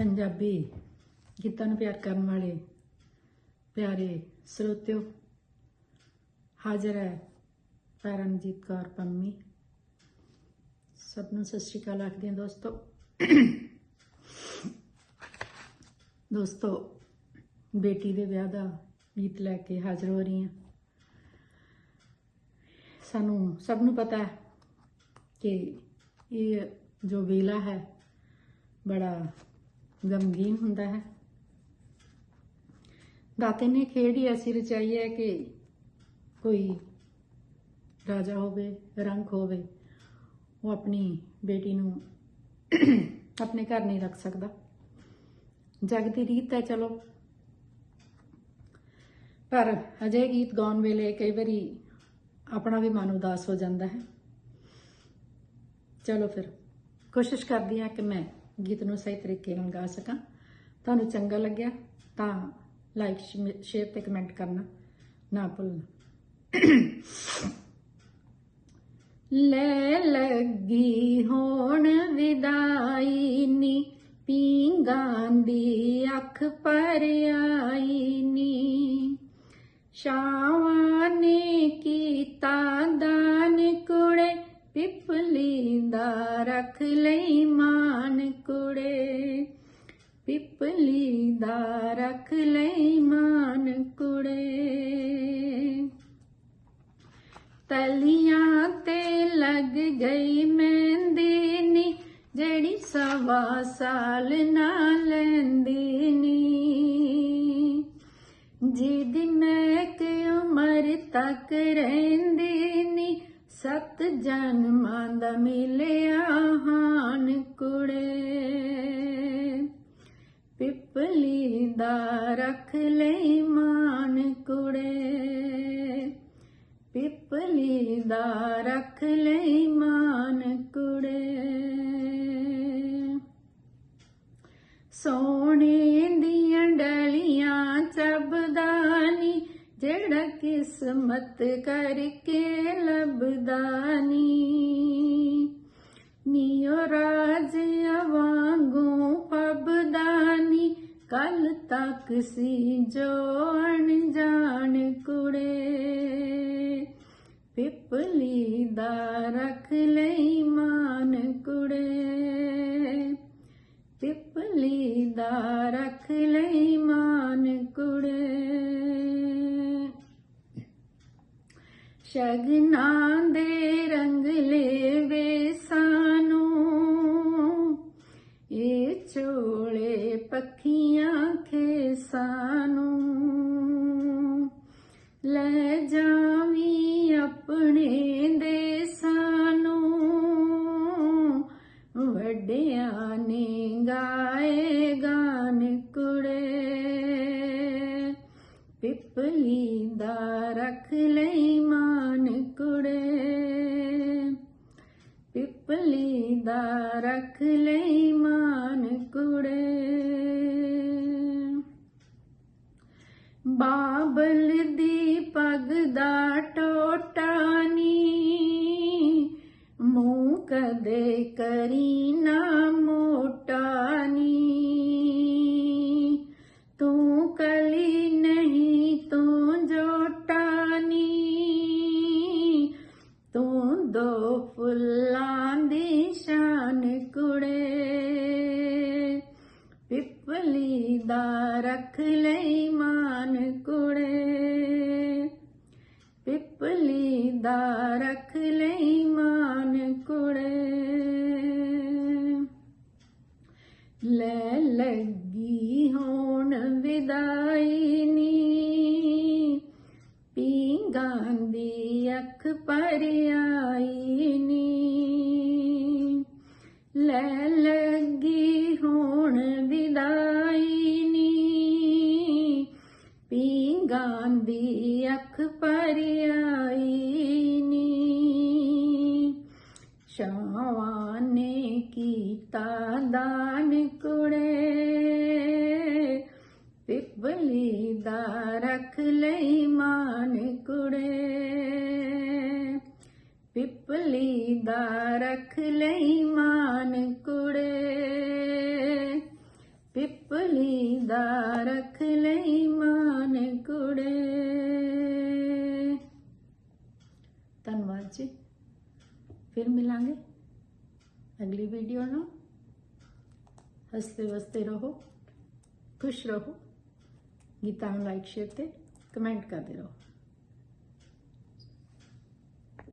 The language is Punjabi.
ਪੰਜਾਬੀ ਗੀਤਾਂ ਨੂੰ ਪਿਆਰ ਕਰਨ ਵਾਲੇ ਪਿਆਰੇ ਸਰੋਤਿਓ, ਹਾਜ਼ਰ ਹੈ ਪਰਮਜੀਤ ਕੌਰ ਪੰਮੀ। ਸਭ ਨੂੰ ਸਤਿ ਸ਼੍ਰੀ ਅਕਾਲ ਆਖਦੇ ਹਾਂ ਦੋਸਤੋ। ਦੋਸਤੋ, ਬੇਟੀ ਦੇ ਵਿਆਹ ਦਾ ਗੀਤ ਲੈ ਕੇ ਹਾਜ਼ਰ ਹੋ ਰਹੀ ਹਾਂ ਸਾਨੂੰ ਸਭ ਨੂੰ ਪਤਾ ਹੈ ਕਿ ਇਹ ਜੋ ਵੇਲਾ ਹੈ, ਬੜਾ ਗਮਗੀਨ ਹੁੰਦਾ ਹੈ। ਦਾਤੇ ਨੇ ਖੇਡ ਹੀ ਐਸੀ ਰਚਾਈ ਹੈ ਕਿ ਕੋਈ ਰਾਜਾ ਹੋਵੇ, ਰੰਗ ਹੋਵੇ, ਉਹ ਆਪਣੀ ਬੇਟੀ ਨੂੰ ਆਪਣੇ ਘਰ ਨਹੀਂ ਰੱਖ ਸਕਦਾ। ਜਗ ਦੀ ਰੀਤ ਹੈ, ਚਲੋ। ਪਰ ਅਜੇ ਗੀਤ ਗਾਉਣ ਵੇਲੇ ਕਈ ਵਾਰੀ ਆਪਣਾ ਵੀ ਮਨ ਉਦਾਸ ਹੋ ਜਾਂਦਾ ਹੈ। ਚਲੋ ਫਿਰ, ਕੋਸ਼ਿਸ਼ ਕਰਦੀ ਹਾਂ ਕਿ ਮੈਂ ਗੀਤ ਨੂੰ ਸਹੀ ਤਰੀਕੇ ਨਾਲ ਗਾ ਸਕਾਂ। ਤੁਹਾਨੂੰ ਚੰਗਾ ਲੱਗਿਆ ਤਾਂ ਲਾਈਕ ਸ਼ੇਅਰ ਤੇ ਕਮੈਂਟ ਕਰਨਾ ਨਾ ਭੁੱਲਣਾ। ਲੈ ਲੱਗੀ ਹੋਣ ਵਿਦਾਈ ਨੀ ਪੀਂਗਾਂ ਦੀ ਅੱਖ ਪਰ ਆਈ ਨੀ। ਸ਼ਾਵਾਂ ਨੇ ਕੀਤਾ ਦਾਨ ਪਿਪਲੀ ਦਾ ਰੱਖ ਲਈ ਮਾਨ ਕੁੜੇ। ਪਿਪਲੀ ਦਾ ਰੱਖ ਲਈ ਮਾਨ ਕੁੜੇ। ਤਲੀਆਂ ਤੇ ਲੱਗ ਗਈ ਮਹਿੰਦੀ ਨੀ ਜਿਹੜੀ ਸਵਾ ਸਾਲ ਨਾ ਲੈਂਦੀ ਨੀ ਜਿਹਦੀ ਮੈਂ ਕਿ ਉਮਰ ਤੱਕ ਰਹਿੰਦੀ ਨੀ ਸਤ ਜਨਮਾਂ ਦਾ ਮਿਲਿਆ ਹਾਨ ਕੁੜੇ। ਪਿਪਲੀ ਦਾ ਰੱਖ ਲਈ ਮਾਨ ਕੁੜੇ। ਪਿਪਲੀ ਦਾ ਰੱਖ ਲਈ ਮਾਨ ਕਿਸਮਤ ਕਰਕੇ ਲੱਭਦਾਨੀ ਨੀਓ ਰਾਜ ਵਾਂਗੂ ਪਬਦਾਨੀ। ਕੱਲ ਤੱਕ ਸੀ ਜੋਣ ਅਣਜਾਣ ਕੁੜੇ। ਪਿਪਲੀ ਦਾ ਰੱਖ ਲਈ ਮਾਨ ਕੁੜੇ। ਪਿਪਲੀ ਦਾ ਰੱਖ ਲਈ ਸ਼ਗਨਾਂ ਦੇ ਰੰਗਲੇ ਵੇ ਸਾਨੂੰ। ਇਹ ਚੋਲੇ ਪੱਖੀਆਂ ਖੇ ਸਾਨੂੰ। ਲੈ ਜਾਵੀ ਆਪਣੇ ਦੇ ਸਾਨੂੰ। ਵੱਡਿਆਂ ਨੇ ਗਾਏ रखलै मान कुड़े। बाबल दी पगदा टोटानी मुँह कदे करी ना ਦੋ ਫੁੱਲਾਂ ਦੀ ਸ਼ਾਨ ਕੁੜੇ। ਪਿਪਲੀ ਦਾ ਰੱਖ ਲਈ ਮਾਨ ਕੁੜੇ। ਪਿਪਲੀ ਦਾ ਰੱਖ ਲਈ ਮਾਨ ਕੁੜੇ। ਲੈ ਲੱਗੀ ਹੋਣ ਵਿਦਾਈ ਦੀ ਪਰ ਆਈ ਨੀ। ਲੈ ਲੱਗੀ ਹੋਣ ਵਿਦਾਈ ਨੀ। ਪੀਂਗਾਂ ਦੀ ਅੱਖ ਪਰ ਆਈ ਨੀ। ਸ਼ਾਵਾਂ ਨੇ ਕੀਤਾ ਦਾਨ ਕੁੜੇ। ਪਿਪਲੀ ਦਾ ਰੱਖ ਲਈ ਮਾਨ ਕੁੜੇ। ਪਿਪਲੀ ਦਾ ਰੱਖ ਲਈ ਮਾਨ ਕੁੜੇ। ਪਿਪਲੀ ਦਾ ਰੱਖ ਲਈ ਮਾਨ ਕੁੜੇ। ਧੰਨਵਾਦ ਜੀ। ਫਿਰ ਮਿਲਾਂਗੇ ਅਗਲੀ ਵੀਡੀਓ ਨੂੰ। ਹੱਸਦੇ ਵਸਦੇ ਰਹੋ, ਖੁਸ਼ ਰਹੋ। ਗੀਤਾਂ ਨੂੰ ਲਾਈਕ ਸ਼ੇਅਰ ਤੇ ਕਮੈਂਟ ਕਰਦੇ ਰਹੋ।